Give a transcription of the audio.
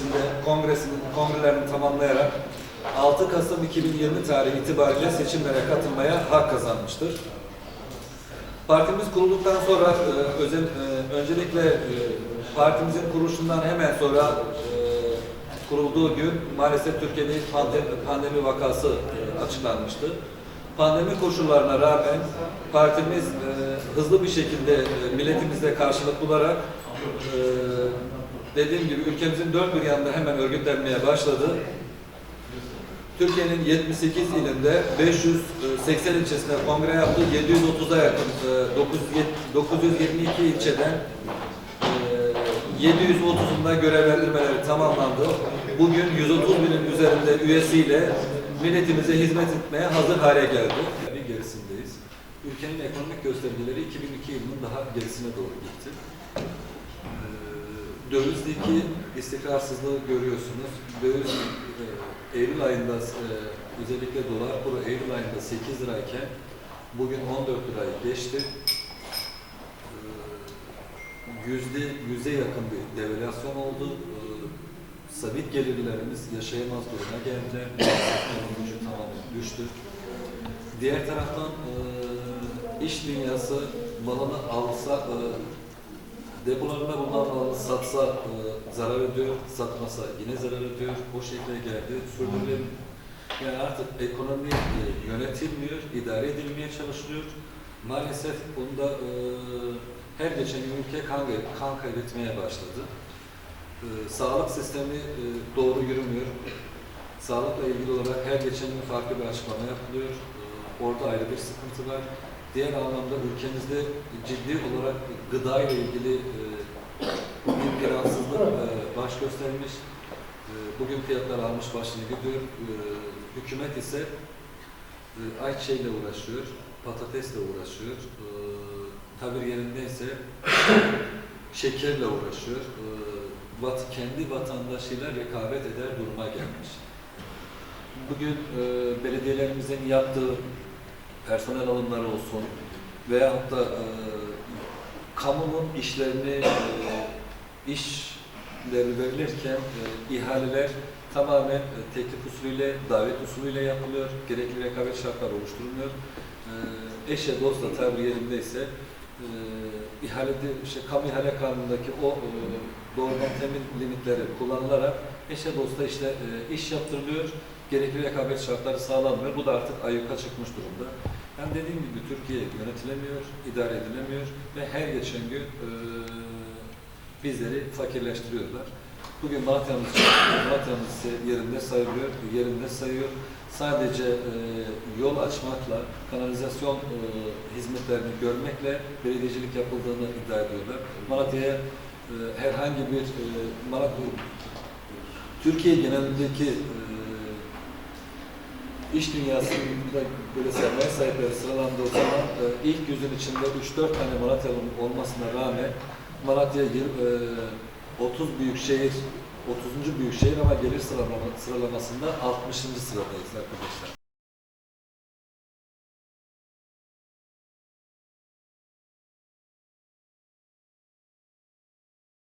içinde kongresinin kongrelerini tamamlayarak 6 Kasım 2020 tarihi itibariyle seçimlere katılmaya hak kazanmıştır. Partimiz kurulduktan sonra e, özel, e, öncelikle e, partimizin kuruluşundan hemen sonra kurulduğu gün maalesef Türkiye'de pandemi, pandemi vakası açıklanmıştı. Pandemi koşullarına rağmen partimiz e, hızlı bir şekilde e, milletimizle karşılık bularak e, dediğim gibi ülkemizin dört bir yanında hemen örgütlenmeye başladı. Türkiye'nin 78 ilinde 580 ilçesinde kongre yaptı. 730'a yakın e, 922 ilçeden e, 730'unda görevlendirmeleri tamamlandı. Bugün 130 binin üzerinde üyesiyle milletimize hizmet etmeye hazır hale geldi. Bir gerisindeyiz. Ülkenin ekonomik göstergeleri 2002 yılının daha gerisine doğru gitti. Dövizdeki istikrarsızlığı görüyorsunuz. Döviz e, Eylül ayında e, özellikle dolar kuru Eylül ayında 8 lirayken bugün 14 lirayı geçti. Ee, Yüzde yüze yakın bir devalüasyon oldu. Ee, Sabit gelirlerimiz yaşayamaz duruma geldi. Gücü tamamen düştü. Diğer taraftan e, iş dünyası malını alsa e, depolarında bulunan satsa e, zarar ediyor, satmasa yine zarar ediyor. O şekilde geldi. Sürdürülebilir. Yani artık ekonomi e, yönetilmiyor, idare edilmeye çalışılıyor. Maalesef bunda e, her geçen gün ülke kan, kan kaybetmeye başladı. E, sağlık sistemi e, doğru yürümüyor. Sağlıkla ilgili olarak her geçen gün farklı bir açıklama yapılıyor. E, orada ayrı bir sıkıntı var. Diğer anlamda ülkemizde ciddi olarak gıda ile ilgili e, bir plansızlık e, baş göstermiş. E, bugün fiyatlar almış başını gidiyor. Hükümet ise ayçiçeğiyle uğraşıyor, patatesle uğraşıyor. Tabir yerindeyse şekerle uğraşıyor. Kendi vatandaşıyla rekabet eder duruma gelmiş. Bugün belediyelerimizin yaptığı personel alımları olsun veya hatta e, kamunun işlerini e, işleri verilirken e, ihaleler tamamen e, teklif usulüyle, davet usulüyle yapılıyor. Gerekli rekabet şartları oluşturulmuyor. E, eşe dostla tabir yerindeyse e, ihalede, işte, kamu ihale kanunundaki o e, doğrudan temin limitleri kullanılarak eşe dosta işte e, iş yaptırılıyor. Gerekli rekabet şartları sağlanmıyor. Bu da artık ayyuka çıkmış durumda. Yani dediğim gibi Türkiye yönetilemiyor, idare edilemiyor ve her geçen gün e, bizleri fakirleştiriyorlar. Bugün Malatya'mız, Malatya'mız yerinde sayılıyor, yerinde sayıyor. Sadece e, yol açmakla, kanalizasyon e, hizmetlerini görmekle belediyecilik yapıldığını iddia ediyorlar. Malatya'ya e, herhangi bir e, Malatya, Türkiye genelindeki e, iş dünyasında böyle sermaye sahipleri sıralandığı zaman e, ilk yüzün içinde 3-4 tane Malatyalı'nın olmasına rağmen Malatya e, 30 büyük şehir 30. büyük şehir ama gelir sıralama, sıralamasında 60. sıradayız arkadaşlar.